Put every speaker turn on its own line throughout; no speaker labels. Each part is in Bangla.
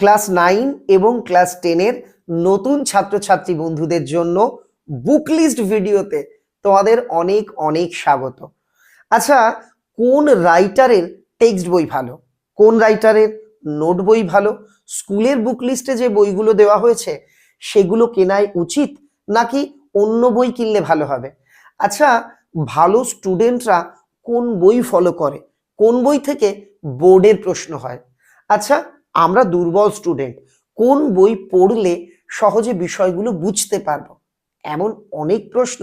ক্লাস নাইন এবং ক্লাস টেনের নতুন ছাত্রছাত্রী বন্ধুদের জন্য বুক লিস্ট ভিডিওতে তোমাদের অনেক অনেক স্বাগত। আচ্ছা কোন রাইটারের টেক্সট বই ভালো? কোন রাইটারের নোট বই ভালো? স্কুলের বুক লিস্টে যে বইগুলো দেওয়া হয়েছে, সেগুলো কেনাই উচিত নাকি অন্য বই কিনলে ভালো হবে? আচ্ছা ভালো স্টুডেন্টরা কোন বই ফলো করে? কোন বই থেকে বোর্ডের প্রশ্ন হয়? আচ্ছা আমরা দুর্বল স্টুডেন্ট কোন বই পড়লে সহজে বিষয়গুলো বুঝতে পারব? এমন অনেক প্রশ্ন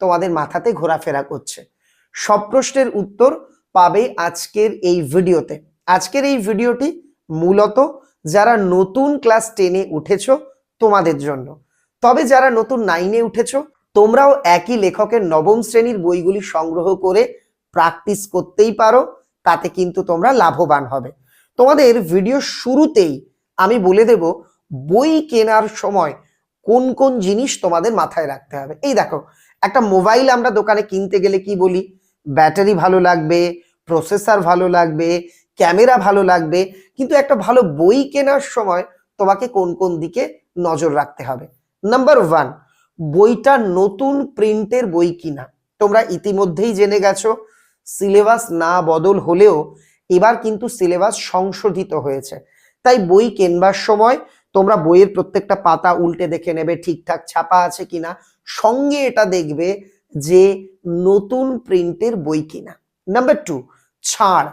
তোমাদের মাথাতে ঘোরাফেরা করছে। সব প্রশ্নের উত্তর পাবে আজকের এই ভিডিওতে। আজকের এই ভিডিওটি মূলত যারা নতুন ক্লাস টেনে উঠেছো তোমাদের জন্য। তবে যারা নতুন নাইনে উঠেছো, তোমরাও একই লেখকের নবম শ্রেণির বইগুলি সংগ্রহ করে প্র্যাকটিস করতেই পারো, তাতে কিন্তু তোমরা লাভবান হবে। তোমাদের ভিডিও শুরুতেই আমি বলে দেব বই কেনার সময় কোন কোন জিনিস তোমাদের মাথায় রাখতে হবে। এই দেখো, একটা মোবাইল আমরা দোকানে কিনতে গেলে কি বলি? ব্যাটারি ভালো লাগবে প্রসেসর ভালো লাগবে ক্যামেরা ভালো লাগবে, কিন্তু একটা ভালো বই কেনার সময় তোমাকে কোন কোন দিকে নজর রাখতে হবে। নাম্বার ওয়ান বইটা নতুন প্রিন্টের বই কিনা। তোমরা ইতিমধ্যেই জেনে গেছো সিলেবাস না বদল হলেও এবার কিন্তু সিলেবাস সংশোধিত হয়েছে। তাই বই কেনবার সময় তোমরা বইয়ের প্রত্যেকটা পাতা উল্টে দেখে নেবে, ঠিকঠাক ছাপা আছে কিনা, সঙ্গে এটা দেখবে যে নতুন প্রিন্টের বই কিনা। নাম্বার টু ছাড়।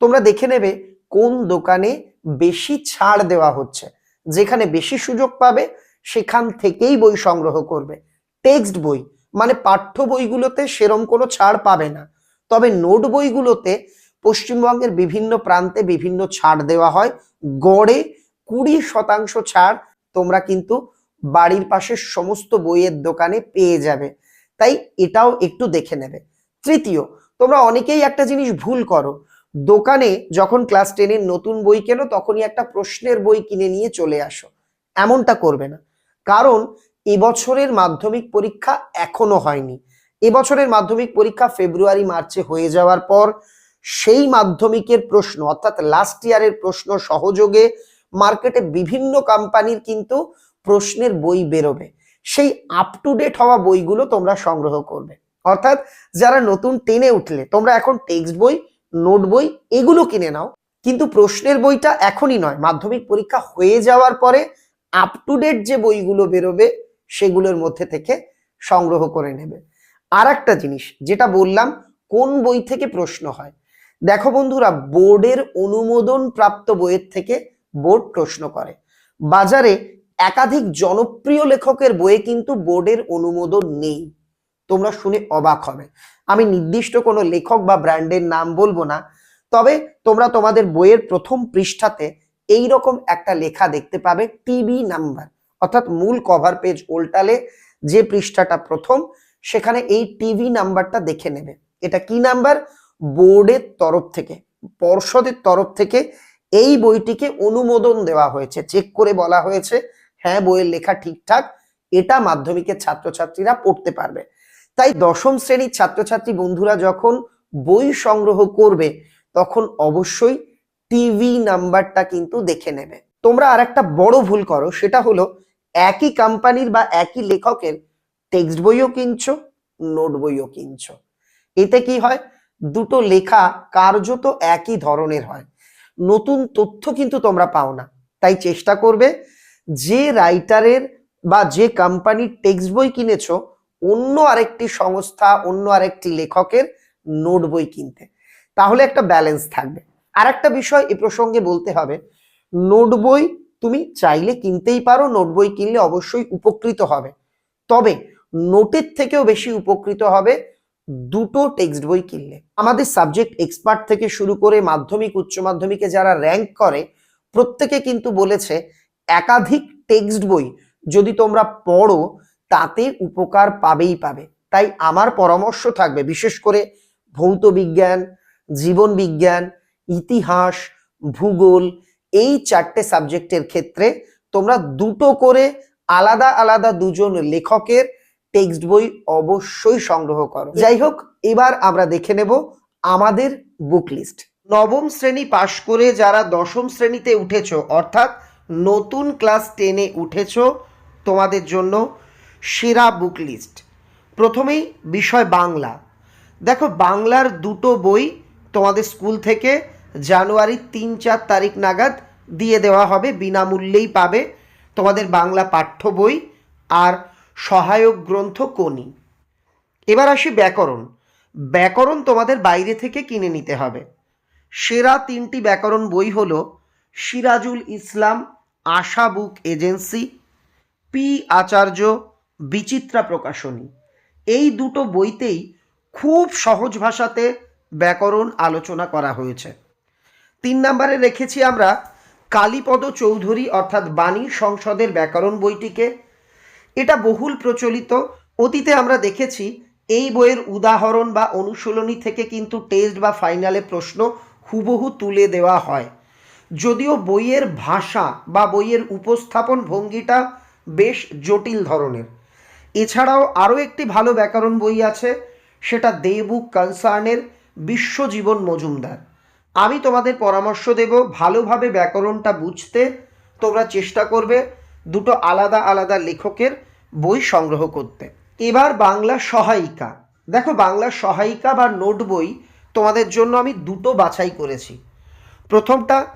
তোমরা দেখে নেবে কোন দোকানে বেশি ছাড় দেওয়া হচ্ছে। যেখানে বেশি সুযোগ পাবে, সেখান থেকেই বই সংগ্রহ করবে। টেক্সট বই মানে পাঠ্য বইগুলোতে সেরম কোনো ছাড় পাবে না। তবে নোট বইগুলোতে পশ্চিমবঙ্গের বিভিন্ন প্রান্তে বিভিন্ন ছাড় দেওয়া হয়। গড়ে কুড়ি শতাংশ ছাড় তোমরা কিন্তু বাড়ির পাশের সমস্ত বইয়ের দোকানে পেয়ে যাবে। তাই এটাও একটু দেখে নেবে। তৃতীয়, তোমরা অনেকেই একটা জিনিস ভুল করো। দোকানে যখন ক্লাস টেনের নতুন বই কেনো, তখনই একটা প্রশ্নের বই কিনে নিয়ে চলে আসো। এমনটা করবে না। কারণ এবছরের মাধ্যমিক পরীক্ষা এখনও হয়নি। এবছরের মাধ্যমিক পরীক্ষা ফেব্রুয়ারি, মার্চে হয়ে যাওয়ার পর সেই মাধ্যমিকের প্রশ্ন, অর্থাৎ লাস্ট ইয়ারের প্রশ্ন সহযোগে মার্কেটে বিভিন্ন কোম্পানির কিন্তু প্রশ্নের বই বেরোবে। সেই আপ টু ডেট হওয়া বইগুলো তোমরা সংগ্রহ করবে। অর্থাৎ যারা নতুন টেনে উঠলে, তোমরা এখন টেক্সট বই নোট বই এগুলো কিনে নাও। কিন্তু প্রশ্নের বইটা এখনই নয়, মাধ্যমিক পরীক্ষা হয়ে যাওয়ার পরে আপ টু ডেট যে বইগুলো বেরোবে, সেগুলোর মধ্যে থেকে সংগ্রহ করে নেবে। আর একটা জিনিস, যেটা বললাম, কোন বই থেকে প্রশ্ন হয়? দেখো বন্ধুরা, বোর্ডের অনুমোদন প্রাপ্ত বইয়ের থেকে বোর্ড প্রশ্ন করে। বাজারে একাধিক জনপ্রিয় লেখকের বইয়ে কিন্তু বোর্ডের অনুমোদন নেই। তোমরা শুনে অবাক হবে। আমি নির্দিষ্ট কোনো লেখক বা ব্র্যান্ডের নাম বলব না, তবে তোমরা তোমাদের বইয়ের প্রথম পৃষ্ঠাতে এই রকম একটা লেখা দেখতে পাবে টিবি নাম্বার, অর্থাৎ মূল কভার পেজ উল্টালে যে পৃষ্ঠাটা প্রথম, সেখানে এই টিভি নাম্বারটা দেখে নেবে। এটা কি নাম্বার? বোর্ডের তরফ থেকে, পর্ষদের তরফ থেকে এই বইটিকে অনুমোদন দেওয়া হয়েছে, চেক করে বলা হয়েছে হ্যাঁ বইয়ের লেখা ঠিকঠাক, এটা মাধ্যমিকের ছাত্রছাত্রীরা পড়তে পারবে। তাই দশম শ্রেণির ছাত্রছাত্রী বন্ধুরা যখন বই সংগ্রহ করবে, তখন অবশ্যই টিভি নাম্বারটা কিন্তু দেখে নেবে। তোমরা আর একটা বড় ভুল করো, সেটা হলো একই কোম্পানির বা একই লেখকের টেক্সট বইও কিনছো, নোট বইও কিনছো। এতে কি হয়? দুটো লেখা কার্যত একই ধরনের হয়। নতুন তথ্য কিন্তু তোমরা পাও না। তাই চেষ্টা করবে যে রাইটারের বা যে কোম্পানির টেক্সট বই কিনেছ, অন্য আরেকটি সংস্থা, অন্য আরেকটি লেখকের নোট বই কিনতে। তাহলে একটা ব্যালেন্স থাকবে। আর একটা বিষয় এ প্রসঙ্গে বলতে হবে, নোট বই তুমি চাইলে কিনতেই পারো, নোট বই কিনলে অবশ্যই উপকৃত হবে। তবে নোটের থেকেও বেশি উপকৃত হবে দুটো টেক্সট বই কিনলে। আমাদের সাবজেক্ট এক্সপার্ট থেকে শুরু করে মাধ্যমিক, উচ্চ মাধ্যমিকে যারা র্যাঙ্ক করে, প্রত্যেকে কিন্তু বলেছে একাধিক টেক্সট বই যদি তোমরা পড়ো, তাতে উপকার পাবেই পাবে। তাই আমার পরামর্শ থাকবে, বিশেষ করে ভৌত বিজ্ঞান, জীবন বিজ্ঞান, ইতিহাস, ভূগোল, এই চারটে সাবজেক্টের ক্ষেত্রে তোমরা দুটো করে আলাদা আলাদা দুজন লেখকের টেক্সট বই অবশ্যই সংগ্রহ করো। যাই হোক, এবার আমরা দেখে নেব আমাদের বুক লিস্ট। নবম শ্রেণি পাশ করে যারা দশম শ্রেণীতে উঠেছো, অর্থাৎ নতুন ক্লাস টেনে উঠেছ, তোমাদের জন্য সেরা বুক লিস্ট। প্রথমেই বিষয় বাংলা। দেখো, বাংলার দুটো বই তোমাদের স্কুল থেকে জানুয়ারির তিন চার তারিখ নাগাদ দিয়ে দেওয়া হবে, বিনামূল্যেই পাবে তোমাদের বাংলা পাঠ্য বই আর সহায়ক গ্রন্থ কোনি। এবার আসি ব্যাকরণ। ব্যাকরণ তোমাদের বাইরে থেকে কিনে নিতে হবে। সেরা তিনটি ব্যাকরণ বই হল Sirajul Islam, Asha book agency, P Acharya, Bichitra Prakashani. এই দুটো বইতেই খুব সহজ ভাষাতে ব্যাকরণ আলোচনা করা হয়েছে। তিন নম্বরে রেখেছি আমরা কালীপদ চৌধুরী অর্থাৎ বাণী সংসদের ব্যাকরণ বইটিকে। এটা বহুল প্রচলিত। অতীতে আমরা দেখেছি, এই বইয়ের উদাহরণ বা অনুশীলনী থেকে কিন্তু টেস্ট বা ফাইনালে প্রশ্ন হুবহু তুলে দেওয়া হয়। যদিও বইয়ের ভাষা বা বইয়ের উপস্থাপন ভঙ্গিটা বেশ জটিল ধরনের। এছাড়াও আরও একটি ভালো ব্যাকরণ বই আছে, সেটা দে বুক কনসার্নের বিশ্বজীবন মজুমদার। আমি তোমাদের পরামর্শ দেব ভালোভাবে ব্যাকরণটা বুঝতে, তোমরা চেষ্টা করবে। দুটো আলাদা আলাদা লেখকের বই সংগ্রহ করতে। এবার বাংলা সহায়িকা। দেখো বাংলা সহায়িকা বা নোট বই তোমাদের জন্য আমি দুটো বাছাই করেছি। প্রথমটা,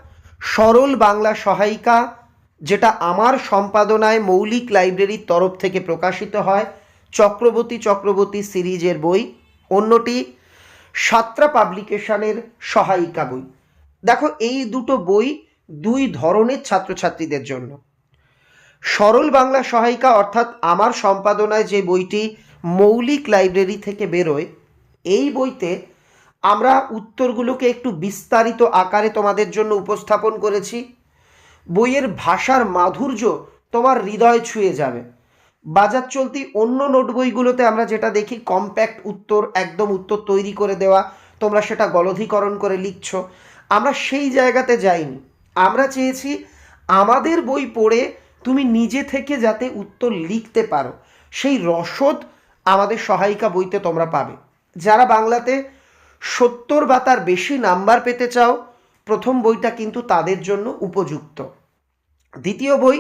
সরল বাংলা সহায়িকা, যেটা আমার সম্পাদনায় মৌলিক লাইব্রেরির তরফ থেকে প্রকাশিত হয়, চক্রবর্তী চক্রবর্তী সিরিজের বই। অন্যটি, সাতরা পাবলিকেশনের সহায়িকা বই। দেখো এই দুটো বই দুই ধরনের ছাত্রছাত্রীদের জন্য। সরল বাংলা সহায়িকা অর্থাৎ আমার সম্পাদনায় যে বইটি মৌলিক লাইব্রেরি থেকে বেরোয়, এই বইতে আমরা উত্তরগুলোকে একটু বিস্তারিত আকারে তোমাদের জন্য উপস্থাপন করেছি। বইয়ের ভাষার মাধুর্য তোমার হৃদয় ছুঁয়ে যাবে। বাজার চলতি অন্য নোট বইগুলোতে আমরা যেটা দেখি, কম্প্যাক্ট উত্তর, একদম উত্তর তৈরি করে দেওয়া, তোমরা সেটা গলধীকরণ করে লিখছ। আমরা সেই জায়গাতে যাইনি। আমরা চেয়েছি আমাদের বই পড়ে তুমি নিজে থেকে যাতে উত্তর লিখতে পারো, সেই রসদ আমাদের সহায়িকা বইতে তোমরা পাবে। যারা বাংলাতে সত্তর বা তার বেশি নাম্বার পেতে চাও, প্রথম বইটা কিন্তু তাদের জন্য উপযুক্ত। দ্বিতীয় বই,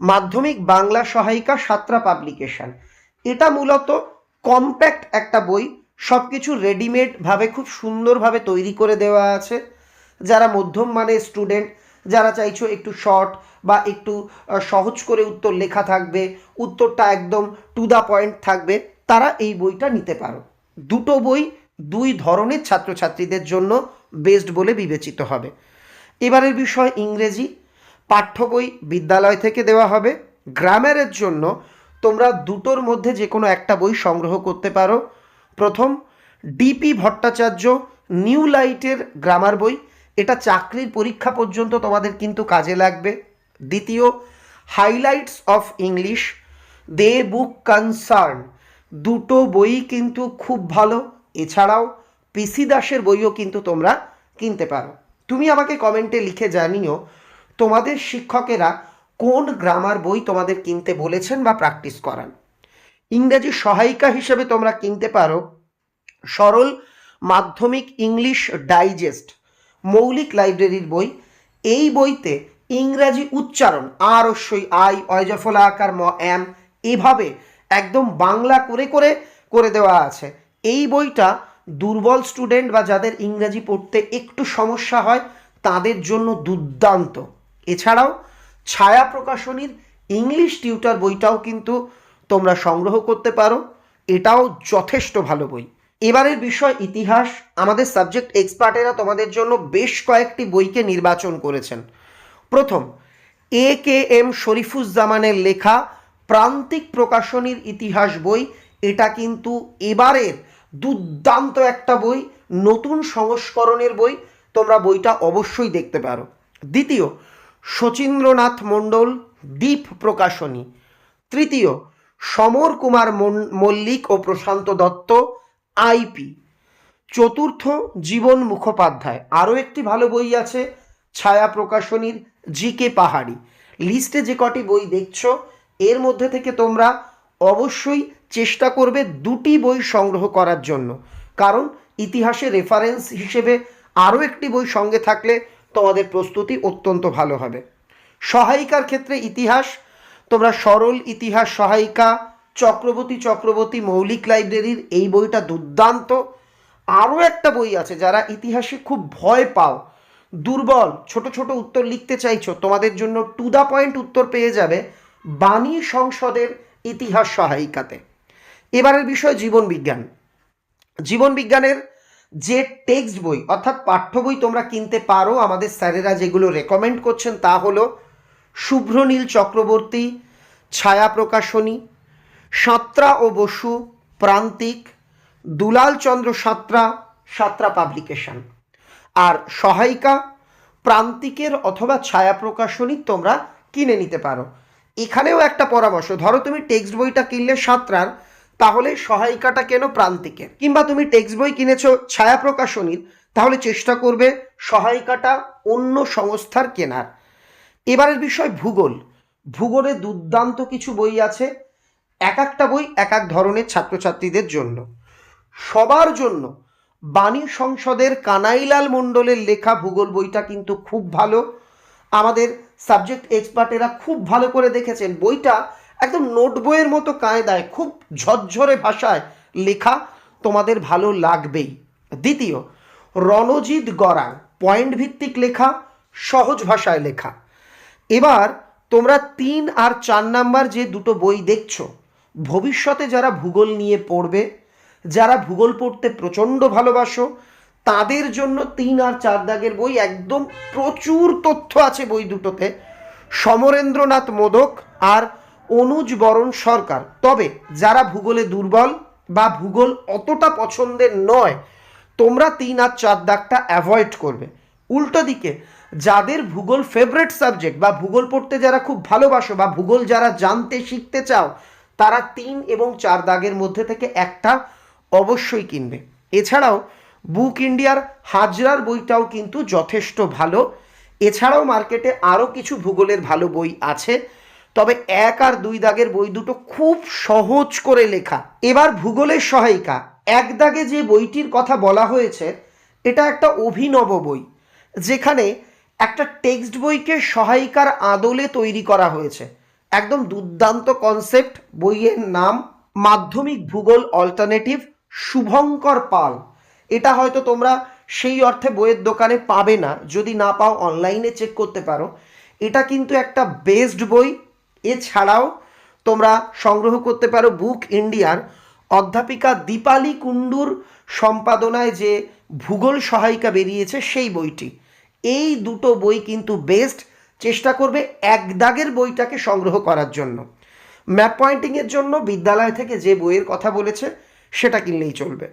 মাধ্যমিক বাংলা সহায়িকা সাতরা পাবলিকেশন। এটা মূলত কম্প্যাক্ট একটা বই সব কিছু রেডিমেডভাবে খুব সুন্দরভাবে তৈরি করে দেওয়া আছে। যারা মধ্যম মানের স্টুডেন্ট, যারা চাইছো একটু শর্ট বা একটু সহজ করে উত্তর লেখা থাকবে, উত্তরটা একদম টু দ্য পয়েন্ট থাকবে, তারা এই বইটা নিতে পারো। দুটো বই দুই ধরনের ছাত্রছাত্রীদের জন্য বেস্ট বলে বিবেচিত হবে। এবারের বিষয় ইংরেজি, পাঠ্য বই বিদ্যালয় থেকে দেওয়া হবে। গ্রামারের জন্য তোমরা দুটোর মধ্যে যে কোনো একটা বই সংগ্রহ করতে পারো। প্রথম ডিপি ভট্টাচার্য নিউ লাইটের গ্রামার বই। এটা চাকরির পরীক্ষা পর্যন্ত তোমাদের কিন্তু কাজে লাগবে। দ্বিতীয় highlights of English the book concern দুটো বই কিন্তু খুব ভালো। এছাড়াও পিসি দাসের বইও কিন্তু তোমরা কিনতে পারো। তুমি আমাকে কমেন্টে লিখে জানিও, তোমাদের শিক্ষকেরা কোন গ্রামার বই তোমাদের কিনতে বলেছেন বা প্র্যাকটিস করান। ইংরেজি সহায়িকা হিসেবে তোমরা কিনতে পারো সরল মাধ্যমিক ইংলিশ ডাইজেস্ট মৌলিক লাইব্রেরির বই। এই বইতে ইংরাজি উচ্চারণ, আর অবশ্যই আই অয়জফলা আকার ম, এম, এভাবে একদম বাংলা করে করে করে দেওয়া আছে। এই বইটা দুর্বল স্টুডেন্ট বা যাদের ইংরাজি পড়তে একটু সমস্যা হয়, তাদের জন্য দুর্দান্ত। এছাড়াও ছায়া প্রকাশনীর ইংলিশ টিউটার বইটাও কিন্তু তোমরা সংগ্রহ করতে পারো। এটাও যথেষ্ট ভালো বই। এবারের বিষয় ইতিহাস। আমাদের সাবজেক্ট এক্সপার্টেরা তোমাদের জন্য বেশ কয়েকটি বইকে নির্বাচন করেছেন। প্রথম, এ কে এম শরীফুজ্জামানের লেখা প্রান্তিক প্রকাশনীর ইতিহাস বই। এটা কিন্তু এবারের দুর্দান্ত একটা বই, নতুন সংস্করণের বই। তোমরা বইটা অবশ্যই দেখতে পারো। দ্বিতীয়, শচীন্দ্রনাথ মণ্ডল দ্বীপ প্রকাশনী। তৃতীয়, সমর কুমার মল্লিক ও প্রশান্ত দত্ত আইপি চতুর্থ, জীবন মুখোপাধ্যায়। আরও একটি ভালো বই আছে, ছায়া প্রকাশনীর জি কে পাহাড়ি। লিস্টে যে কটি বই দেখছ, এর মধ্যে থেকে তোমরা অবশ্যই চেষ্টা করবে দুটি বই সংগ্রহ করার জন্য। কারণ ইতিহাসে রেফারেন্স হিসেবে আরও একটি বই সঙ্গে থাকলে তোমাদের প্রস্তুতি অত্যন্ত ভালো হবে। সহায়িকার ক্ষেত্রে ইতিহাস, তোমরা সরল ইতিহাস সহায়িকা, চক্রবর্তী চক্রবর্তী মৌলিক লাইব্রেরির এই বইটা দুর্দান্ত। আরও একটা বই আছে যারা ইতিহাসে খুব ভয় পাও দুর্বল, ছোট ছোট উত্তর লিখতে চাইছো, তোমাদের জন্য টু দ্য পয়েন্ট উত্তর পেয়ে যাবে বাণী সংসদের ইতিহাস সহায়িকাতে। এবারের বিষয় জীবন বিজ্ঞান। জীবন বিজ্ঞানের যে টেক্সট বই, অর্থাৎ পাঠ্য বই তোমরা কিনতে পারো, আমাদের স্যারেরা যেগুলো রেকমেন্ড করছেন তা হলো শুভ্রনীল চক্রবর্তী, ছায়া প্রকাশনী, সাঁতরা ও বসু প্রান্তিক, দুলাল চন্দ্র সাঁতরা সাঁতরা পাবলিকেশন। আর সহায়িকা, প্রান্তিকের অথবা ছায়া প্রকাশনী তোমরা কিনে নিতে পারো। এখানেও একটা পরামর্শ, ধরো তুমি টেক্সট বইটা কিনলে সাঁতরার তাহলে সহায়িকাটা কেন প্রান্তিকের? কিংবা তুমি টেক্সট বই কিনেছো ছায়া প্রকাশনীর, তাহলে চেষ্টা করবে সহায়িকাটা অন্য সংস্থার কেনার। এবারের বিষয় ভূগোল। ভূগোলে দুর্দান্ত কিছু বই আছে, এক একটা বই এক এক ধরনের ছাত্রছাত্রীদের জন্য। সবার জন্য বাণী সংসদের কানাইলাল মণ্ডলের লেখা ভূগোল বইটা কিন্তু খুব ভালো। আমাদের সাবজেক্ট এক্সপার্টেরা খুব ভালো করে দেখেছেন। বইটা একদম নোট বইয়ের মতো কায়দায়, খুব ঝরঝরে ভাষায় লেখা। তোমাদের ভালো লাগবেই। দ্বিতীয়, রণজিৎ গড়াং পয়েন্ট ভিত্তিক লেখা, সহজ ভাষায় লেখা। এবার তোমরা তিন আর চার নাম্বার যে দুটো বই দেখছ, ভবিষ্যতে যারা ভূগোল নিয়ে পড়বে যারা ভূগোল পড়তে প্রচণ্ড ভালোবাসো, তাদের জন্য তিন আর চার দাগের বই একদম প্রচুর তথ্য আছে বই দুটোতে। সমরেন্দ্রনাথ মোদক আর অনুজ বরণ সরকার। তবে যারা ভূগোলে দুর্বল বা ভূগোল অতটা পছন্দের নয়, তোমরা তিন আর চার দাগটা অ্যাভয়েড করবে। উল্টো দিকে, যাদের ভূগোল ফেভারেট সাবজেক্ট বা ভূগোল পড়তে যারা খুব ভালোবাসো বা ভূগোল যারা জানতে শিখতে চাও, তারা তিন এবং চার দাগের মধ্যে থেকে একটা অবশ্যই কিনবে। এছাড়াও, বুক ইন্ডিয়ার হাজরার বইটাও কিন্তু যথেষ্ট ভালো। এছাড়াও মার্কেটে আরও কিছু ভূগোলের ভালো বই আছে। তবে এক আর দুই দাগের বই দুটো খুব সহজ করে লেখা। এবার ভূগোলের সহায়িকা। এক দাগে যে বইটির কথা বলা হয়েছে, এটা একটা অভিনব বই, যেখানে একটা টেক্সট বইকে সহায়িকার আদলে তৈরি করা হয়েছে। একদম দুর্দান্ত কনসেপ্ট, বইয়ের নাম মাধ্যমিক ভূগোল অল্টারনেটিভ। শুভঙ্কর পাল। এটা হয়তো তোমরা সেই অর্থে বইয়ের দোকানে পাবে না, যদি না পাও অনলাইনে চেক করতে পারো। এটা কিন্তু একটা বেস্ট বই। এছাড়াও তোমরা সংগ্রহ করতে পারো বুক ইন্ডিয়ার অধ্যাপিকা দীপালি কুণ্ডুর সম্পাদনায় যে ভূগোল সহায়িকা বেরিয়েছে সেই বইটি। এই দুটো বই কিন্তু বেস্ট চেষ্টা করবে এক দাগের বইটাকে সংগ্রহ করার জন্য। ম্যাপ পয়েন্টিংয়ের জন্য বিদ্যালয় থেকে যে বইয়ের কথা বলেছে সেটা কিনলেই চলবে।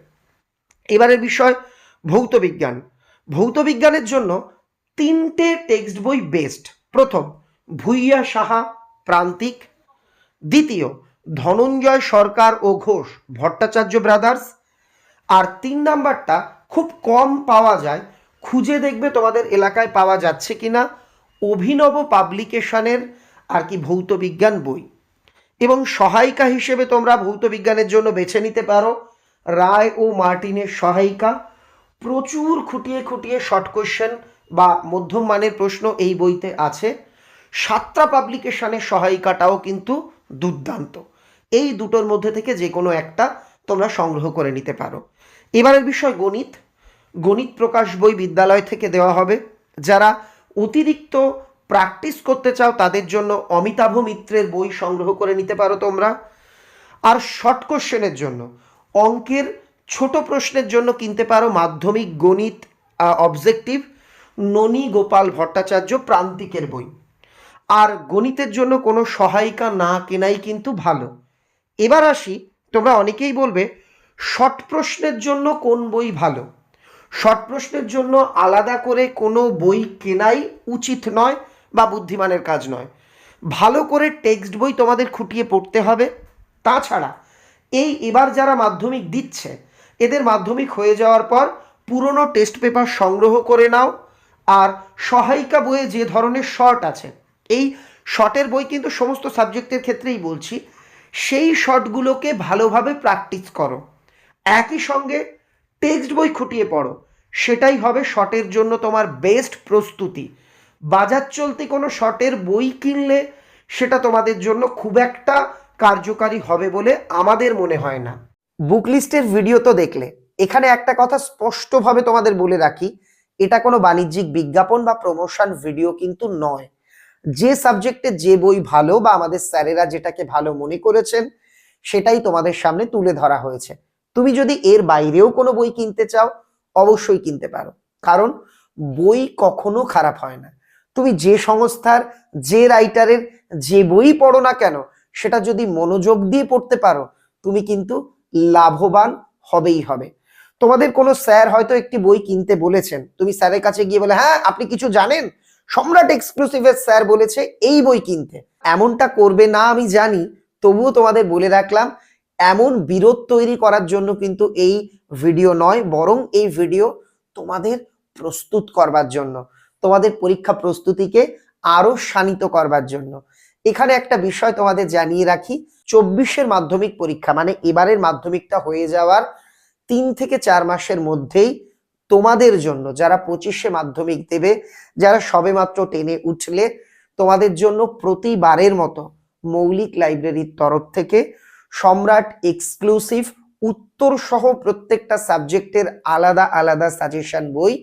এবারের বিষয়, ভৌত বিজ্ঞান। ভৌত বিজ্ঞানের জন্য তিনটে টেক্সট বই বেস্ট। প্রথম, ভুইয়া সাহা, প্রান্তিক। দ্বিতীয়, ধনঞ্জয় সরকার ও ঘোষ, ভট্টাচার্য ব্রাদার্স। আর তিন নাম্বারটা খুব কম পাওয়া যায়, খুঁজে দেখবে তোমাদের এলাকায় পাওয়া যাচ্ছে কি না অভিনব পাবলিকেশনের আর কি ভৌত বিজ্ঞান বই। এবং সহায়িকা হিসেবে তোমরা ভৌত বিজ্ঞানের জন্য বেছে নিতে পারো। রায় ও মার্টিনের সহায়িকা। প্রচুর খুঁটিয়ে খুঁটিয়ে শর্ট কোয়েশ্চেন বা মধ্যম মানের প্রশ্ন এই বইতে আছে। সাতটা পাবলিকেশনের সহায়িকাটাও কিন্তু দুর্দান্ত। এই দুটোর মধ্যে থেকে যে কোনো একটা তোমরা সংগ্রহ করে নিতে পারো। এবারের বিষয় গণিত। গণিত প্রকাশ বই বিদ্যালয় থেকে দেওয়া হবে। যারা অতিরিক্ত প্র্যাকটিস করতে চাও তাদের জন্য অমিতাভ মিত্রের বই সংগ্রহ করে নিতে পারো তোমরা। আর শর্ট কোশ্চেনের জন্য, অঙ্কের ছোট প্রশ্নের জন্য কিনতে পারো মাধ্যমিক, গণিত অবজেক্টিভ, ননী গোপাল ভট্টাচার্য প্রান্তিকের বই। আর গণিতের জন্য কোনো সহায়িকা না কেনাই কিন্তু ভালো। এবার আসি, তোমরা অনেকেই বলবে, শর্ট প্রশ্নের জন্য কোন বই ভালো? শর্ট প্রশ্নের জন্য আলাদা করে কোনো বই কেনাই উচিত নয় বা বুদ্ধিমানের কাজ নয়। ভালো করে টেক্সট বই তোমাদের খুঁটিয়ে পড়তে হবে। তাছাড়া এই এবার যারা মাধ্যমিক দিচ্ছে, এদের মাধ্যমিক হয়ে যাওয়ার পর পুরনো টেস্ট পেপার সংগ্রহ করে নাও। আর সহায়িকা বইয়ে যে ধরনের শর্ট আছে, এই শর্টের বই কিন্তু সমস্ত সাবজেক্টের ক্ষেত্রেই বলছি, সেই শর্টগুলোকে ভালোভাবে প্র্যাকটিস করো। একই সঙ্গে টেক্সট বই খুঁটিয়ে পড়ো। সেটাই হবে শর্টের জন্য তোমার বেস্ট প্রস্তুতি। বাজার চলতি কোনো শর্টের বই কিনলে সেটা তোমাদের জন্য খুব একটা কার্যকারী হবে বলে আমাদের মনে হয় না। বুক লিস্টের ভিডিও তো দেখলে। এখানে একটা কথা স্পষ্টভাবে তোমাদের বলে রাখি, এটা কোনো বাণিজ্যিক বিজ্ঞাপন বা প্রমোশন ভিডিও কিন্তু নয়। যে সাবজেক্টে যে বই ভালো বা আমাদের স্যারেরা যেটাকে ভালো মনে করেছেন, সেটাই তোমাদের সামনে তুলে ধরা হয়েছে। তুমি যদি এর বাইরেও কোনো বই কিনতে চাও, অবশ্যই কিনতে পারো। কারণ বই কখনো খারাপ হয় না। তুমি যে সংস্থার, যে রাইটারের যে বই পড়ো না কেন, সেটা যদি মনোযোগ দিয়ে পড়তে পারো, তুমি কিন্তু লাভবান হবেই হবে। তোমাদের কোনো স্যার হয়তো একটি বই কিনতে বলেছেন। তুমি স্যারের কাছে গিয়ে বলে হ্যাঁ আপনি কিছু জানেন? সম্রাট এক্সক্লুসিভের স্যার বলেছে, এই বই কিনতে। এমনটা করবে না, আমি জানি, তবুও তোমাদের বলে রাখলাম, এমন বিরোধ তৈরি করার জন্য কিন্তু এই ভিডিও নয়, বরং এই ভিডিও তোমাদের প্রস্তুত করবার জন্য। তোমাদের পরীক্ষা প্রস্তুতিকে আরও শানিত করবার জন্য। এখানে একটা বিষয় তোমাদের জানিয়ে রাখি, চব্বিশের মাধ্যমিক পরীক্ষা মানে এবারের মাধ্যমিকটা হয়ে যাওয়ার তিন থেকে চার মাসের মধ্যেই তোমাদের জন্য, যারা পঁচিশে মাধ্যমিক দেবে, যারা সবেমাত্র টেনে উঠলে, তোমাদের জন্য প্রতিবারের মতো মৌলিক লাইব্রেরির তরফ থেকে সম্রাট এক্সক্লুসিভ উত্তর সহ প্রত্যেকটা সাবজেক্টের আলাদা আলাদা সাজেশন বই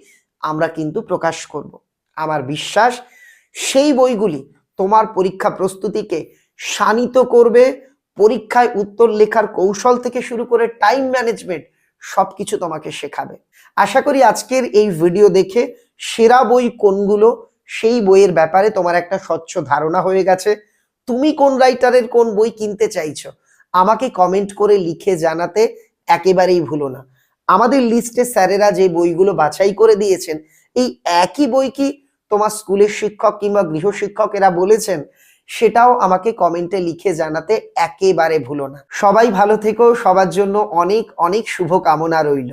আমরা কিন্তু প্রকাশ করব। আমার বিশ্বাস, সেই বইগুলি তোমার পরীক্ষা প্রস্তুতিকে শানিত করবে, পরীক্ষায় উত্তর লেখার কৌশল থেকে শুরু করে টাইম ম্যানেজমেন্ট সবকিছু তোমাকে শেখাবে। আশা করি আজকের এই ভিডিও দেখে সেরা বই কোনগুলো, সেই বইয়ের ব্যাপারে তোমার একটা স্বচ্ছ ধারণা হয়ে গেছে। তুমি কোন রাইটারের কোন বই কিনতে চাইছো, আমাকে কমেন্ট করে লিখে জানাতে একেবারেই ভুলো না। আমাদের লিস্টে স্যারেরা যে বইগুলো বাছাই করে দিয়েছেন, এই একই বই কি তোমার স্কুলের শিক্ষক কিংবা গৃহ শিক্ষকেরা বলেছেন, সেটাও আমাকে কমেন্টে লিখে জানাতে একেবারে ভুলো না। সবাই ভালো থেকো, সবার জন্য অনেক অনেক শুভ কামনা রইল।